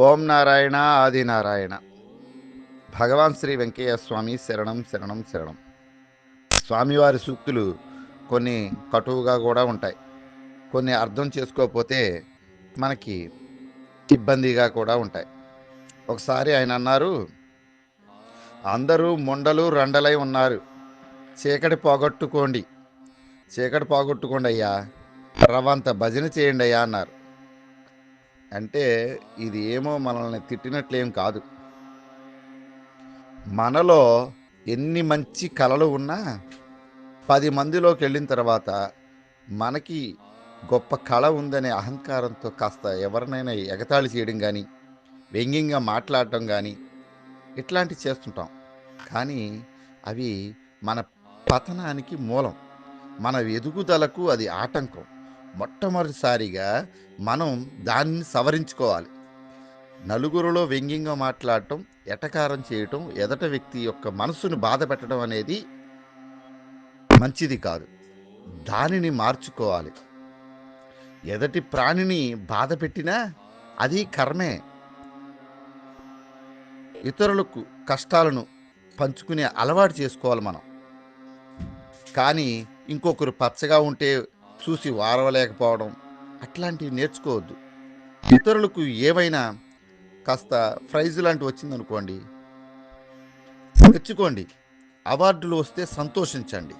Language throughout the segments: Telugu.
ఓం నారాయణ ఆది నారాయణ. భగవాన్ శ్రీ వెంకయ్య స్వామి శరణం శరణం శరణం. స్వామివారి సూక్తులు కొన్ని కటువుగా కూడా ఉంటాయి. కొన్ని అర్థం చేసుకోకపోతే మనకి ఇబ్బందిగా కూడా ఉంటాయి. ఒకసారి ఆయన అన్నారు అందరూ మొండలు రండలై ఉన్నారు. చీకటి పోగొట్టుకోండి. చీకటి పోగొట్టుకోండి అయ్యా. రవంత భజన చేయండి అయ్యా అన్నారు. అంటే ఇది ఏమో మనల్ని తిట్టినట్లేం కాదు. మనలో ఎన్ని మంచి కళలు ఉన్నా పది మందిలోకి వెళ్ళిన తర్వాత మనకి గొప్ప కళ ఉందనే అహంకారంతో కాస్త ఎవరినైనా ఎగతాళి చేయడం కానీ వ్యంగ్యంగా మాట్లాడటం కానీ ఇట్లాంటివి చేస్తుంటాం. కానీ అవి మన పతనానికి మూలం. మన ఎదుగుదలకు అది ఆటంకం. మొట్టమొదటిసారిగా మనం దాన్ని సవరించుకోవాలి. నలుగురిలో వ్యంగ్యంగా మాట్లాడటం ఎటకారం చేయటం ఎదట వ్యక్తి యొక్క మనసును బాధ పెట్టడం అనేది మంచిది కాదు. దానిని మార్చుకోవాలి. ఎదటి ప్రాణిని బాధ పెట్టినా అది కర్మే. ఇతరులకు కష్టాలను పంచుకునే అలవాటు చేసుకోవాలి మనం. కానీ ఇంకొకరు పచ్చగా ఉంటే చూసి వారవలేకపోవడం అట్లాంటివి నేర్చుకోవద్దు. ఇతరులకు ఏవైనా కాస్త ప్రైజ్ లాంటివి వచ్చిందనుకోండి తెచ్చుకోండి. అవార్డులు వస్తే సంతోషించండి.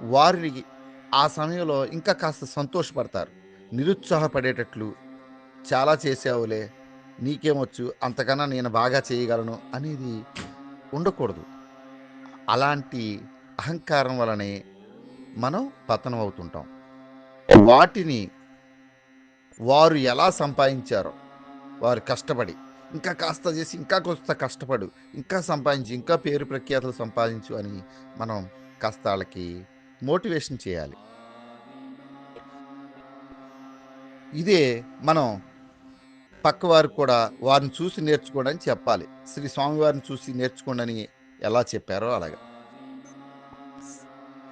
వారికి ఆ సమయంలో ఇంకా కాస్త సంతోషపడతారు. నిరుత్సాహపడేటట్లు చాలా చేసావులే నీకేమొచ్చు అంతకన్నా నేను బాగా చేయగలను అనేది ఉండకూడదు. అలాంటి అహంకారం వలనే మనం పతనం అవుతుంటాం. వాటిని వారు ఎలా సంపాదించారో వారు కష్టపడి ఇంకా కాస్త చేసి ఇంకా కాస్త కష్టపడు ఇంకా సంపాదించి ఇంకా పేరు ప్రఖ్యాతులు సంపాదించు అని మనం కాస్త వాళ్ళకి మోటివేషన్ చేయాలి. ఇదే మనం పక్కవారికి కూడా వారిని చూసి నేర్చుకోవడానికి చెప్పాలి. శ్రీ స్వామివారిని చూసి నేర్చుకోండి అని ఎలా చెప్పారో అలాగా.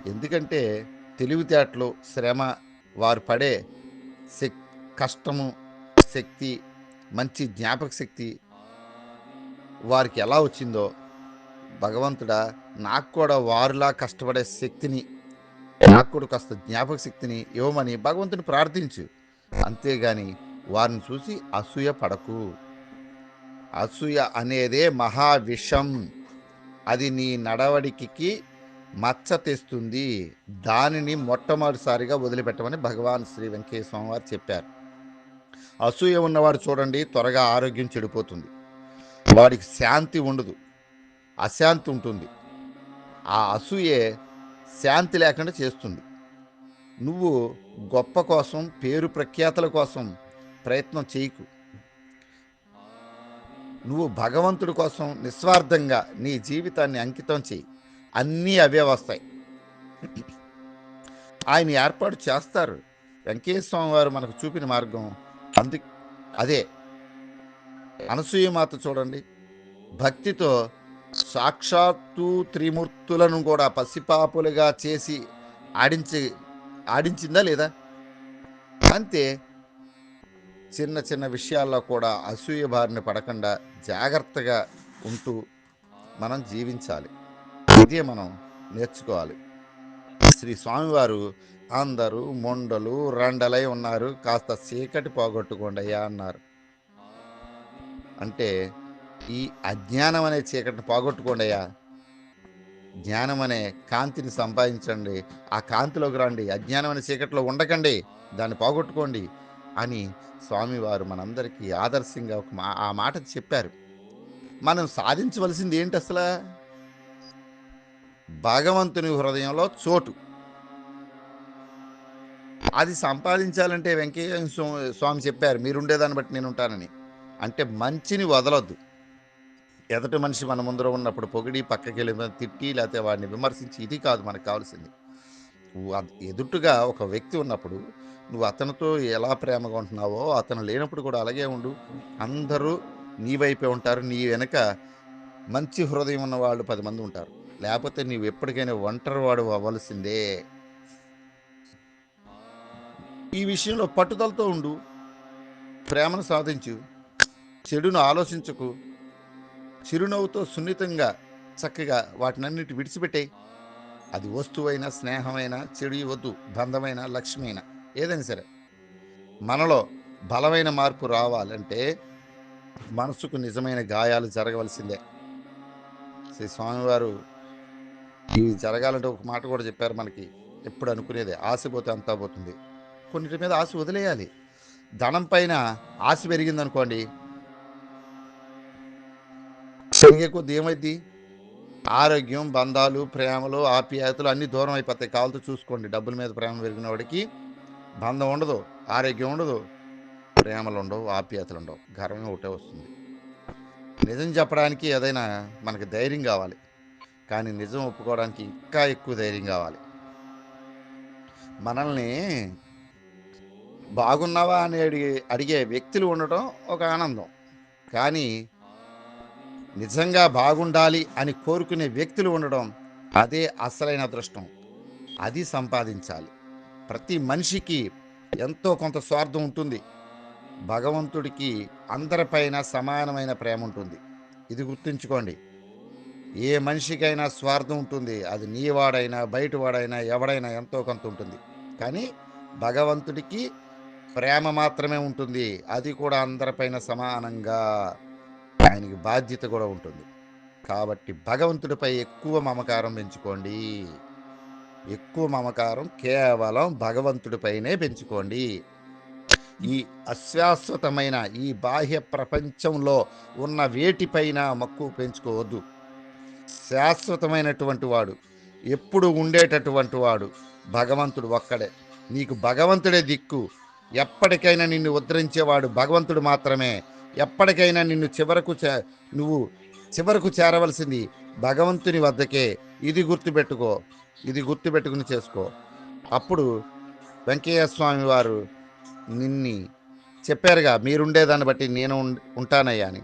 ఎందుకంటే తెలివితేటలు శ్రమ వారు పడే శక్ కష్టము శక్తి మంచి జ్ఞాపక శక్తి వారికి ఎలా వచ్చిందో భగవంతుడా నాకు కూడా వారిలా కష్టపడే శక్తిని నాకు కూడా కాస్త జ్ఞాపక శక్తిని ఇవ్వమని భగవంతుని ప్రార్థించు. అంతేగాని వారిని చూసి అసూయ పడకు. అసూయ అనేదే మహావిషం అది నీ నడవడికి మచ్చ తెస్తుంది. దానిని మొట్టమొదటిసారిగా వదిలిపెట్టమని భగవాన్ శ్రీ వెంకటేశ్వర స్వామి వారు చెప్పారు. అసూయ ఉన్నవాడు చూడండి త్వరగా ఆరోగ్యం చెడిపోతుంది. వాడికి శాంతి ఉండదు అశాంతి ఉంటుంది. ఆ అసూయే శాంతి లేకుండా చేస్తుంది. నువ్వు గొప్ప కోసం పేరు ప్రఖ్యాతల కోసం ప్రయత్నం చేయకు. నువ్వు భగవంతుడి కోసం నిస్వార్థంగా నీ జీవితాన్ని అంకితం చేయి. అన్నీ అవే వస్తాయి. ఆయన ఏర్పాటు చేస్తారు. వెంకటేశ్వర స్వామి వారు మనకు చూపిన మార్గం అందు అదే. అనసూయమాత చూడండి. భక్తితో సాక్షాత్తు త్రిమూర్తులను కూడా పసిపాపులుగా చేసి ఆడించి ఆడించిందా లేదా? అంతే. చిన్న చిన్న విషయాల్లో కూడా అసూయ బారిన పడకుండా జాగ్రత్తగా ఉంటూ మనం జీవించాలి. ఇదే మనం నేర్చుకోవాలి. శ్రీ స్వామివారు అందరూ మొండలు రండలై ఉన్నారు. కాస్త చీకటి పోగొట్టుకోండి అయ్యా అన్నారు. అంటే ఈ అజ్ఞానం అనే చీకటిని పోగొట్టుకోండి అయ్యా. జ్ఞానం అనే కాంతిని సంపాదించండి. ఆ కాంతిలోకి రండి. అజ్ఞానం అనే చీకటిలో ఉండకండి. దాన్ని పోగొట్టుకోండి అని స్వామివారు మనందరికీ ఆదర్శంగా ఒక మా ఆ మాట చెప్పారు. మనం సాధించవలసింది ఏంటి అసలు? భగవంతుని హృదయంలో చోటు. అది సంపాదించాలంటే వెంకయ్య స్వామి చెప్పారు మీరుండేదాన్ని బట్టి నేను ఉంటానని అంటే మంచిని వదలొద్దు. ఎదటి మనిషి మన ముందర ఉన్నప్పుడు పొగిడి పక్కకి వెళ్ళి తిట్టి లేకపోతే వాడిని విమర్శించి ఇది కాదు మనకు కావాల్సింది. నువ్వు ఎదుటుగా ఒక వ్యక్తి ఉన్నప్పుడు నువ్వు అతనితో ఎలా ప్రేమగా ఉంటున్నావో అతను లేనప్పుడు కూడా అలాగే ఉండు. అందరూ నీ వైపే ఉంటారు నీ వెనక మంచి హృదయం ఉన్న వాళ్ళు పది మంది ఉంటారు. లేకపోతే నీవు ఎప్పటికైనా ఒంటరి వాడు అవ్వాల్సిందే. ఈ విషయంలో పట్టుదలతో ఉండు. ప్రేమను సాధించు. చెడును ఆలోచించకు. చిరునవ్వుతో సున్నితంగా చక్కగా వాటినన్నిటి విడిచిపెట్టే అది వస్తువైనా స్నేహమైనా చెడు వద్దు బంధమైన లక్ష్మైన ఏదైనా సరే. మనలో బలమైన మార్పు రావాలంటే మనసుకు నిజమైన గాయాలు జరగవలసిందే. శ్రీ స్వామివారు ఇవి జరగాలంటే ఒక మాట కూడా చెప్పారు మనకి. ఎప్పుడు అనుకునేదే ఆశ పోతే అంతా పోతుంది. కొన్నిటి మీద ఆశ వదిలేయాలి. ధనం పైన ఆశ పెరిగింది అనుకోండి పెరిగే కొద్ది ఏమైంది ఆరోగ్యం బంధాలు ప్రేమలు ఆప్యాయతలు అన్నీ దూరం అయిపోతాయి. కావాలతో చూసుకోండి. డబ్బుల మీద ప్రేమ పెరిగిన వాడికి బంధం ఉండదు ఆరోగ్యం ఉండదు ప్రేమలు ఉండవు ఆప్యాయతలు ఉండవు. గర్వం ఒకటే వస్తుంది. నిజం చెప్పడానికి ఏదైనా మనకి ధైర్యం కావాలి. కానీ నిజం ఒప్పుకోవడానికి ఇంకా ఎక్కువ ధైర్యం కావాలి. మనల్ని బాగున్నావా అని అడిగే అడిగే వ్యక్తులు ఉండటం ఒక ఆనందం. కానీ నిజంగా బాగుండాలి అని కోరుకునే వ్యక్తులు ఉండడం అదే అసలైన అదృష్టం. అది సంపాదించాలి. ప్రతి మనిషికి ఎంతో కొంత స్వార్థం ఉంటుంది. భగవంతుడికి అందరిపైన సమానమైన ప్రేమ ఉంటుంది. ఇది గుర్తుంచుకోండి. ఏ మనిషికైనా స్వార్థం ఉంటుంది. అది నీవాడైనా బయటవాడైనా ఎవడైనా ఎంతో కొంత ఉంటుంది. కానీ భగవంతుడికి ప్రేమ మాత్రమే ఉంటుంది. అది కూడా అందరిపైన సమానంగా ఆయనకి బాధ్యత కూడా ఉంటుంది. కాబట్టి భగవంతుడిపై ఎక్కువ మమకారం పెంచుకోండి. ఎక్కువ మమకారం కేవలం భగవంతుడిపైనే పెంచుకోండి. ఈ అశాశ్వతమైన ఈ బాహ్య ప్రపంచంలో ఉన్న వేటిపైన మక్కువ పెంచుకోవద్దు. శాశ్వతమైనటువంటి వాడు. ఎప్పుడు ఉండేటటువంటి వాడు. భగవంతుడు ఒక్కడే. నీకు భగవంతుడే దిక్కు. ఎప్పటికైనా నిన్ను ఉద్ధరించేవాడు భగవంతుడు మాత్రమే. ఎప్పటికైనా నిన్ను చివరకు చే నువ్వు చివరకు చేరవలసింది భగవంతుని వద్దకే. ఇది గుర్తుపెట్టుకో. ఇది గుర్తుపెట్టుకుని చేసుకో. అప్పుడు వెంకయ్య స్వామి వారు నిన్ని చెప్పారుగా మీరుండేదాన్ని బట్టి నేను ఉం- ఉంటానయ్యా అని.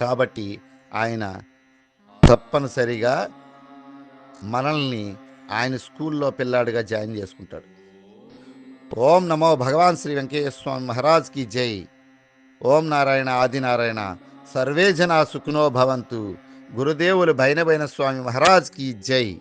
కాబట్టి ఆయన తప్పనిసరిగా మనల్ని ఆయన స్కూల్లో పిల్లాడిగా జాయిన్ చేసుకుంటాడు. ఓం నమో భగవాన్ శ్రీ వెంకటేశ్వర స్వామి మహారాజ్కి జై. ఓం నారాయణ ఆదినారాయణ సర్వే జనా సుఖినో భవంతు. గురుదేవులు భైనబైన స్వామి మహారాజ్కి జై.